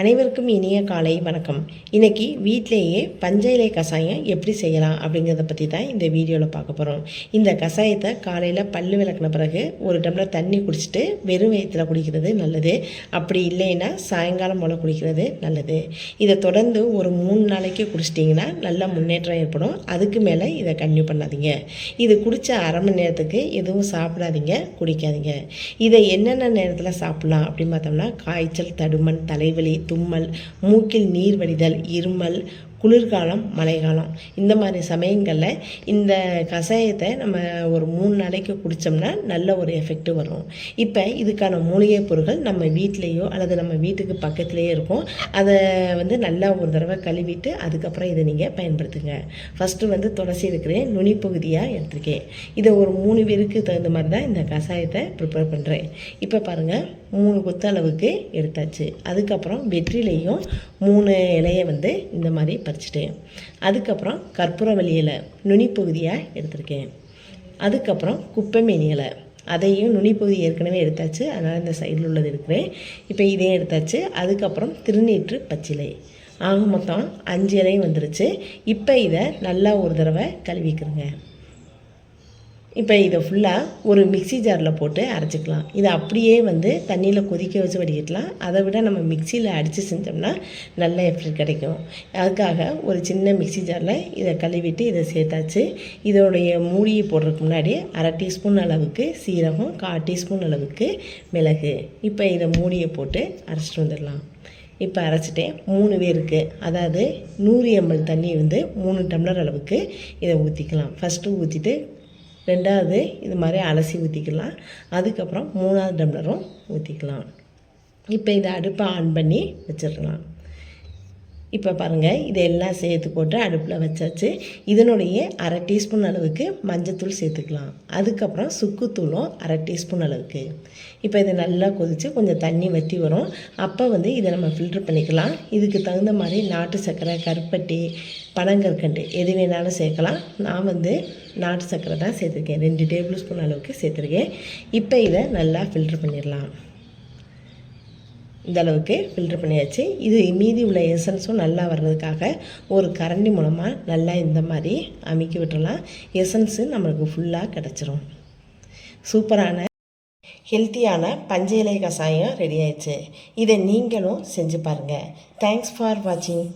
அனைவருக்கும் இனிய காலை வணக்கம். இன்றைக்கி வீட்டிலேயே பஞ்ச இலை கஷாயம் எப்படி செய்யலாம் அப்படிங்கிறத பற்றி தான் இந்த வீடியோவில் பார்க்க போகிறோம் இந்த கஷாயத்தை காலையில் பல்லு விளக்குன பிறகு ஒரு டம்ளர் தண்ணி குடிச்சிட்டு வெறும் வயிற்றில் குடிக்கிறது நல்லது. அப்படி இல்லைன்னா சாயங்காலம் போல் குடிக்கிறது நல்லது. இதை தொடர்ந்து ஒரு மூணு நாளைக்கு குடிச்சிட்டிங்கன்னா நல்ல முன்னேற்றம் ஏற்படும். அதுக்கு மேலே இதை கன்டினியூ பண்ணாதீங்க. இது குடித்த அரை மணி நேரத்துக்கு எதுவும் சாப்பிடாதீங்க குடிக்காதீங்க. இதை என்னென்ன நேரத்தில் சாப்பிட்லாம் அப்படின்னு பார்த்தோம்னா காய்ச்சல் தடுமன் தலைவலி தும்மல் மூக்கில் நீர் வடிதல் இருமல் குளிர்காலம் மழைக்காலம். இந்த மாதிரி சமயங்களில் இந்த கஷாயத்தை நம்ம ஒரு மூணு நாளைக்கு குடித்தோம்னா நல்ல ஒரு எஃபெக்ட் வரும். இப்போ இதுக்கான மூலிகை பொருட்கள் நம்ம வீட்லேயோ அல்லது நம்ம வீட்டுக்கு பக்கத்துலேயே இருக்கும். அதை வந்து நல்லா ஒரு தடவை கழுவிட்டு அதுக்கப்புறம் இதை நீங்கள் பயன்படுத்துங்க. ஃபஸ்ட்டு வந்து துளசி இருக்கிறேன் நுனி பகுதியாக எடுத்துருக்கேன். இதை ஒரு மூணு பேருக்கு தகுந்த மாதிரி தான் இந்த கஷாயத்தை ப்ரிப்பேர் பண்ணுறேன் இப்போ பாருங்கள் மூணு கொத்து அளவுக்கு எடுத்தாச்சு. அதுக்கப்புறம் வெற்றிலையும் மூணு இலையை வந்து இந்த மாதிரி பறிச்சிட்டேன் அதுக்கப்புறம் கற்பூரவள்ளி இலை நுனிப்பகுதியாக எடுத்திருக்கேன். அதுக்கப்புறம் குப்பைமேனி இலை அதையும் நுனிப்பகுதி ஏற்கனவே எடுத்தாச்சு. அதனால் இந்த சைடில் உள்ளது இருக்கிறேன். இப்போ இதையும் எடுத்தாச்சு. அதுக்கப்புறம் திருநீற்று பச்சிலை. ஆக மொத்தம் அஞ்சு இலையும் வந்துருச்சு. இப்போ இதை நல்லா ஒரு தடவை கழுவிக்கிறேங்க. இப்போ இதை ஃபுல்லாக ஒரு மிக்ஸி ஜாரில் போட்டு அரைச்சிக்கலாம். இதை அப்படியே வந்து தண்ணியில் கொதிக்க வச்சு வடிகட்டலாம். அதை விட நம்ம மிக்சியில் அடித்து செஞ்சோம்னா நல்ல எஃபெக்ட் கிடைக்கும். அதுக்காக ஒரு சின்ன மிக்ஸி ஜாரில் இதை கழுவிட்டு இதை சேர்த்தாச்சு. இதோடைய மூடியை போடுறதுக்கு முன்னாடி அரை டீஸ்பூன் அளவுக்கு சீரகம் கால் டீஸ்பூன் அளவுக்கு மிளகு. இப்போ இதை மூடியை போட்டு அரைச்சிட்டு வந்துடலாம். இப்போ அரைச்சிட்டேன். மூணு பேருக்கு அதாவது நூறு எம்எல் தண்ணி வந்து மூணு டம்ளர் அளவுக்கு இதை ஊற்றிக்கலாம் ஃபஸ்ட்டு ஊற்றிட்டு ரெண்டாவது இது மாதிரி அலசி ஊற்றிக்கலாம் அதுக்கப்புறம் மூணாவது டம்ளரும் ஊற்றிக்கலாம் இப்போ இதை அடுப்பை ஆன் பண்ணி வச்சிடலாம். இப்போ பாருங்கள் இதெல்லாம் சேர்த்து போட்டு அடுப்பில் வச்சாச்சு. இதனுடைய அரை டீஸ்பூன் அளவுக்கு மஞ்சத்தூள் சேர்த்துக்கலாம். அதுக்கப்புறம் சுக்குத்தூளும் அரை டீஸ்பூன் அளவுக்கு. இப்போ இதை நல்லா கொதித்து கொஞ்சம் தண்ணி வற்றி வரும். அப்போ வந்து இதை நம்ம ஃபில்ட்ரு பண்ணிக்கலாம். இதுக்கு தகுந்த மாதிரி நாட்டு சர்க்கரை கருப்பட்டி பனங்கற்கண்டு எது வேணாலும் சேர்க்கலாம். நான் வந்து நாட்டு சர்க்கரை தான் சேர்த்துருக்கேன். ரெண்டு டேபிள் ஸ்பூன் அளவுக்கு சேர்த்துருக்கேன். இப்போ இதை நல்லா ஃபில்ட்ரு பண்ணிடலாம். இந்த அளவுக்கு ஃபில்ட்ரு பண்ணியாச்சு. இது மீதி உள்ள எசன்ஸும் நல்லா வர்றதுக்காக ஒரு கரண்டி மூலமாக நல்லா இந்த மாதிரி அமுக்கி விட்டுறலாம். எசன்ஸு நம்மளுக்கு ஃபுல்லாக கிடச்சிரும். சூப்பரான ஹெல்த்தியான பஞ்ச இலை கஷாயம் ரெடி ஆயிடுச்சு. இதை நீங்களும் செஞ்சு பாருங்கள் தேங்க்ஸ் ஃபார் வாட்சிங்